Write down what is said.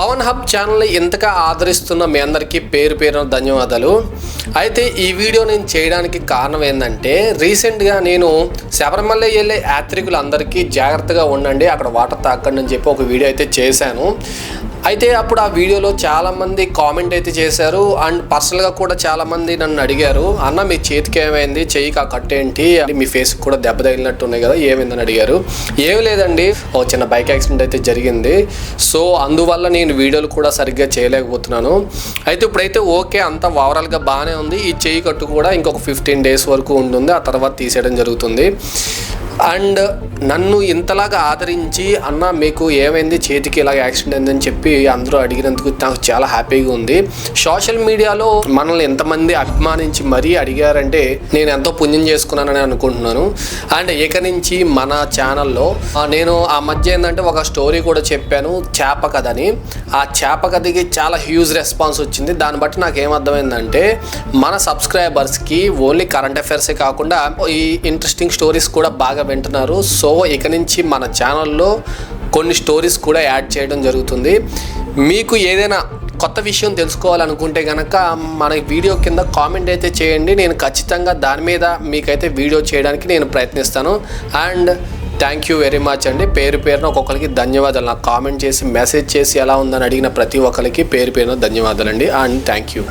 Pawan hub ఛానల్ని ఇంతగా ఆదరిస్తున్న మీ అందరికీ పేరు పేరున ధన్యవాదాలు. అయితే ఈ వీడియో నేను చేయడానికి కారణం ఏంటంటే రీసెంట్గా నేను శబరిమల వెళ్ళే యాత్రికులందరికీ జాగ్రత్తగా ఉండండి అక్కడ వాటర్ తాకండి అని చెప్పి ఒక వీడియో అయితే చేశాను. అయితే అప్పుడు ఆ వీడియోలో చాలామంది కామెంట్ అయితే చేశారు. అండ్ పర్సనల్గా కూడా చాలామంది నన్ను అడిగారు అన్న మీ చేతికి ఏమైంది? చెయ్యికి ఆ కట్ ఏంటి? అంటే మీ ఫేస్కి కూడా దెబ్బ తగిలినట్టు ఉన్నాయి కదా ఏమైందని అడిగారు. ఏం లేదండి ఓ చిన్న బైక్ యాక్సిడెంట్ అయితే జరిగింది. సో అందువల్ల నేను వీడియోలు కూడా సరిగ్గా చేయలేకపోతున్నాను. అయితే ఇప్పుడైతే ఓకే అంత ఓవరాల్గా బాగానే ఉంది. ఈ చెయ్యి కట్టు కూడా ఇంకొక ఫిఫ్టీన్ డేస్ వరకు ఉంటుంది. ఆ తర్వాత తీసేయడం జరుగుతుంది. అండ్ నన్ను ఇంతలాగా ఆదరించి అన్న మీకు ఏమైంది? చేతికి ఇలాగ యాక్సిడెంట్ అయిందని చెప్పి అందరూ అడిగినందుకు నాకు చాలా హ్యాపీగా ఉంది. సోషల్ మీడియాలో మనల్ని ఎంతమంది అభిమానించి మరీ అడిగారంటే నేను ఎంతో పుణ్యం చేసుకున్నానని అనుకుంటున్నాను. అండ్ ఇక నుంచి మన ఛానల్లో నేను ఆ మధ్య ఏంటంటే ఒక స్టోరీ కూడా చెప్పాను చేప కథని ఆ చేప కథకి చాలా హ్యూజ్ రెస్పాన్స్ వచ్చింది. దాన్ని బట్టి నాకు ఏమర్థమైందంటే మన సబ్స్క్రైబర్స్కి ఓన్లీ కరెంట్ అఫైర్సే కాకుండా ఈ ఇంట్రెస్టింగ్ స్టోరీస్ కూడా బాగా వింటున్నారు. సో ఇక నుంచి మన ఛానల్లో కొన్ని స్టోరీస్ కూడా యాడ్ చేయడం జరుగుతుంది. మీకు ఏదైనా కొత్త విషయం తెలుసుకోవాలనుకుంటే కనుక మన వీడియో కింద కామెంట్ అయితే చేయండి. నేను ఖచ్చితంగా దాని మీద మీకైతే వీడియో చేయడానికి నేను ప్రయత్నిస్తాను. And thank you very much అండి. పేరు పేరున ఒక్కొక్కరికి ధన్యవాదాలు. నాకు కామెంట్ చేసి మెసేజ్ చేసి ఎలా ఉందని అడిగిన ప్రతి ఒక్కరికి పేరు పేరున ధన్యవాదాలు అండి అండ్ థ్యాంక్ యూ.